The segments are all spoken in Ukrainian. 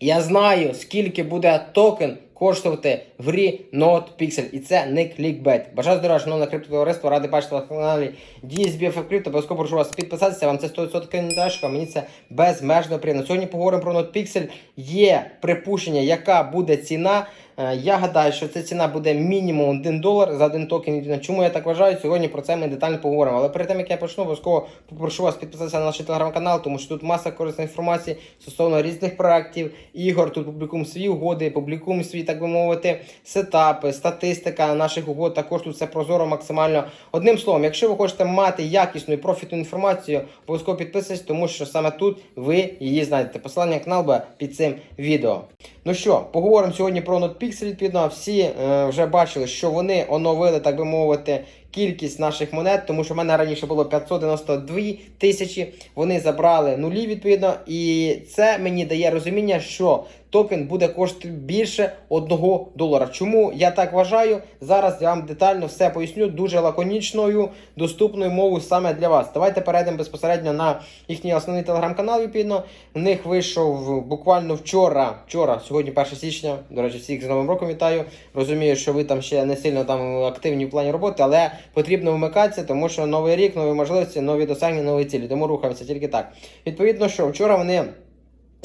Я знаю, скільки буде токен коштувати в грі NotePixel. І це не клікбет. Бажаю здоров'я, шановне криптотовариство, радий бачити вас на каналі DSBF Crypto. Обов'язково прошу вас підписатися, вам це 100% не дашка, мені це безмежно приємно. Сьогодні поговоримо про NotePixel. Є припущення, яка буде ціна. Е, Я гадаю, що ця ціна буде мінімум 1 долар за один токен. Чому я так вважаю? Сьогодні про це ми детально поговоримо. Але перед тим як я почну, обов'язково попрошу вас підписатися на наш телеграм-канал, тому що тут маса корисної інформації стосовно різних проєктів, ігор. Тут публікуємо свої угоди, публікуємо свої, так би мовити, сетапи, статистика наших угод. Також тут все прозоро максимально. Одним словом, якщо ви хочете мати якісну і профітну інформацію, обов'язково підписуйтесь, тому що саме тут ви її знайдете. Посилання на канал буде під цим відео. Ну що, поговоримо сьогодні про NotPixel, відповідно. Всі е, вже бачили, що вони оновили, так би мовити, кількість наших монет, тому що в мене раніше було 592 тисячі. Вони забрали нулі, відповідно, і це мені дає розуміння, що токен буде коштувати більше 1 долара. Чому я так вважаю? Зараз я вам детально все поясню дуже лаконічною, доступною мовою саме для вас. Давайте перейдемо безпосередньо на їхній основний телеграм-канал. Відповідно, в них вийшов буквально вчора. Вчора, сьогодні 1 січня. До речі, всіх з Новим роком вітаю. Розумію, що ви там ще не сильно там активні в плані роботи, але потрібно вмикатися, тому що новий рік, нові можливості, нові досягнення, нові цілі. Тому рухаємося тільки так. Відповідно, що вчора вони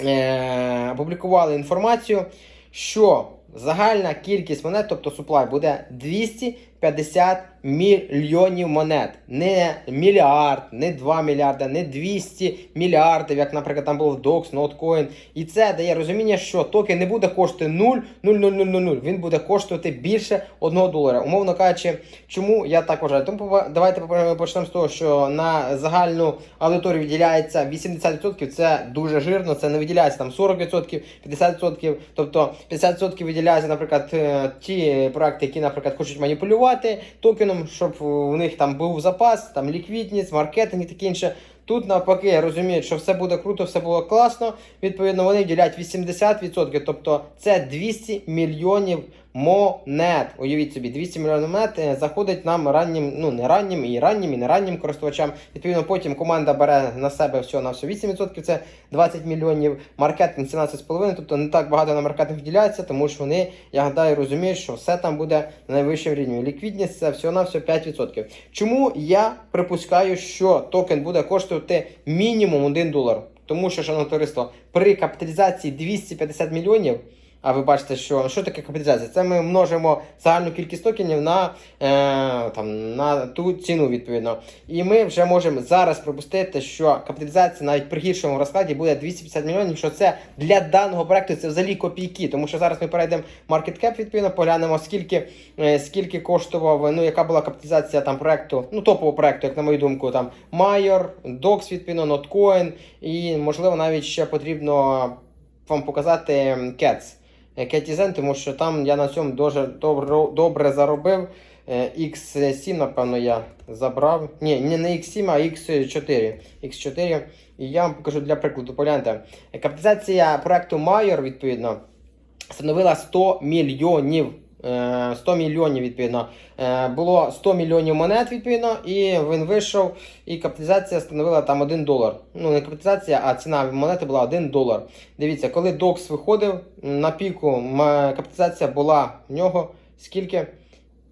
е, опублікували інформацію, що загальна кількість монет, тобто суплай, буде 250 мільйонів монет. Не мільярд, не 2 мільярда, не 200 мільярдів, як, наприклад, там було в DOX, Notcoin. І це дає розуміння, що токен не буде коштувати 0, 0, 0, 0, 0, 0. Він буде коштувати більше 1 долара. Умовно кажучи, чому я так вважаю? Тому давайте почнемо з того, що на загальну аудиторію виділяється 80%. Це дуже жирно, це не виділяється там 40%, 50%. Тобто 50% виділяється, наприклад, е, ті проекти, які, наприклад, хочуть маніпулювати токеном, щоб у них там був запас, там ліквідність, маркетинг і таке інше. Тут навпаки розуміють, що все буде круто, все було класно. Відповідно, вони ділять 80%, тобто це 200 мільйонів монет. Уявіть собі, 200 мільйонів монет е, заходить нам раннім, ну не раннім, і раннім, і не раннім користувачам. Відповідно, потім команда бере на себе все на все 8%, це 20 мільйонів. Маркетинг 17,5%, тобто не так багато на маркетинг вділяється, тому що вони, я гадаю, розуміють, що все там буде на найвищому рівні. Ліквідність це всього на все 5%. Чому я припускаю, що токен буде коштувати мінімум 1 долар? Тому що, шановне товариство, при капіталізації 250 мільйонів. А ви бачите, що що таке капіталізація? Це ми множимо загальну кількість токенів на, е, там, на ту ціну, відповідно. І ми вже можемо зараз припустити, що капіталізація навіть при гіршому розкладі буде 250 мільйонів, що це для даного проекту це взагалі копійки. Тому що зараз ми перейдемо в market cap, відповідно, поглянемо, скільки, е, скільки коштував, ну, яка була капіталізація там проекту, ну, топового проекту, як на мою думку, там Майор, Dox, відповідно, Notcoin, і можливо навіть ще потрібно вам показати Cats. Кетізен, тому що там я на цьому дуже добре, добре заробив. Е, X7, напевно, я забрав. Ні, не на X7, а X4. X4. І я вам покажу для прикладу. Погляньте. Капіталізація проекту Майор, відповідно, становила 100 мільйонів. Е, 100 мільйонів, відповідно. Е, Було 100 мільйонів монет, відповідно, і він вийшов, і капіталізація становила там 1 долар. Ну, не капіталізація, а ціна монети була 1 долар. Дивіться, коли DOX виходив на піку, капіталізація була в нього скільки?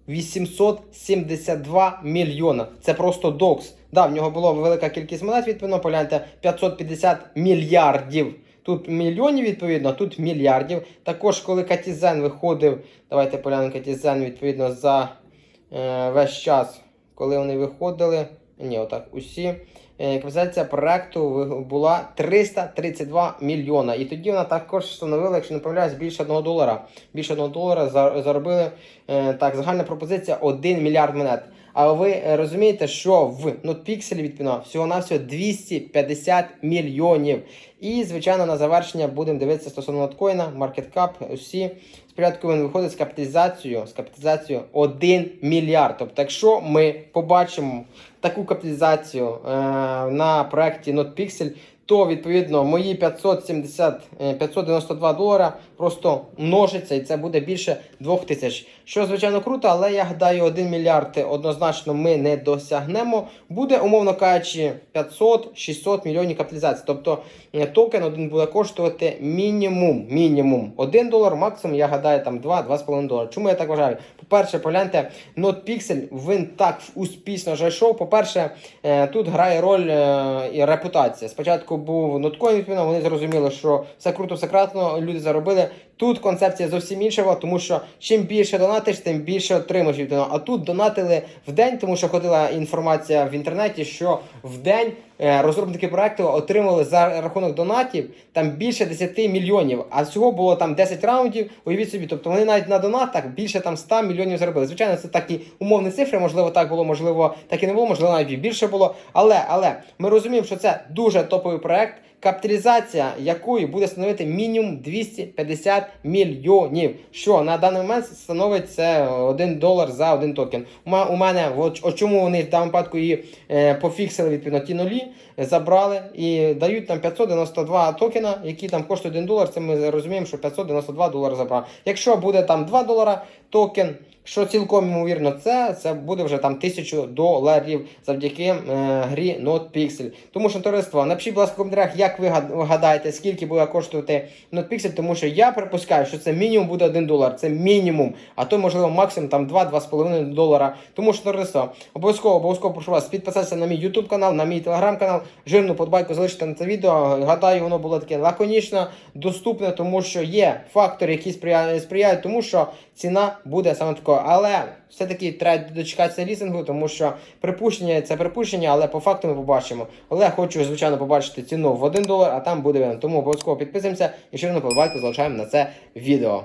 872 мільйона. Це просто DOX. Да, в нього була велика кількість монет, відповідно, погляньте, 550 мільярдів. Тут мільйонів, відповідно, а тут мільярдів. Також, коли Катізен виходив, давайте поглянемо Катізен, відповідно, за е, весь час, коли вони виходили. Ні, отак, усі. Е, Капіталізація проекту була 332 мільйона. І тоді вона також становила, якщо не помиляюсь, більше 1 долара. Більше 1 долара за- заробили е, так, загальна пропозиція 1 мільярд монет. А ви е, розумієте, що в NotPixel відповідно всього-навсього 250 мільйонів. І, звичайно, на завершення будемо дивитися стосовно ноткоїна, маркеткап, усі. Спочатку він виходить з капіталізацією, з капіталізацією 1 мільярд. Тобто, якщо ми побачимо таку капіталізацію е, на проєкті NotPixel, то відповідно мої 570, е, 592 долара просто множиться, і це буде більше 2000. Що звичайно круто, але я гадаю, 1 мільярд однозначно ми не досягнемо. Буде, умовно кажучи, 500-600 мільйонів капіталізації. Тобто е, токен один буде коштувати мінімум, мінімум 1 долар, максимум, я гадаю, там 2-2,5 долара. Чому я так вважаю? По-перше, погляньте, NotPixel, він так успішно зайшов. По-перше, е, тут грає роль е, і репутація. Спочатку був NotCoin, вони зрозуміли, що все круто, все кратно, люди заробили. Тут концепція зовсім іншого, тому що чим більше донатиш, тим більше отримаєш від того. А тут донатили в день, тому що ходила інформація в інтернеті, що в день е, розробники проекту отримали за рахунок донатів там більше 10 мільйонів, а всього було там 10 раундів. Уявіть собі, тобто вони навіть на донатах більше там 100 мільйонів заробили. Звичайно, це такі умовні цифри. Можливо, так було, можливо, так і не було, можливо, навіть більше було. Але але ми розуміємо, що це дуже топовий проект. Капіталізація якої буде становити мінімум 250 мільйонів, що на даний момент становить це 1 долар за один токен. У мене от чому вони в даному випадку і е, пофіксили відповідно ті нулі, е, забрали і дають там 592 токена, які там коштують 1 долар. Це ми розуміємо, що 592 долари забрали. Якщо буде там 2 долара токен. Що цілком ймовірно, це, це буде вже там 1000 доларів завдяки е, грі NotPixel. Тому що товариство, напишіть, будь ласка, в коментарях, як ви гадаєте, скільки буде коштувати NotPixel, тому що я припускаю, що це мінімум буде 1 долар. Це мінімум, а то можливо максимум там 2-2,5 долара. Тому що товариство, обов'язково обов'язково прошу вас підписатися на мій YouTube канал, на мій телеграм канал, жирну подбайку залишити на це відео. Гадаю, воно було таке лаконічно, доступне, тому що є фактори, які сприяють, сприяють тому, що ціна буде саме такою. Але все-таки треба дочекатися лісингу, тому що припущення це припущення, але по факту ми побачимо. Але хочу, звичайно, побачити ціну в 1 долар, а там буде він. Тому обов'язково підписуємося і ще одну залишаємо на це відео.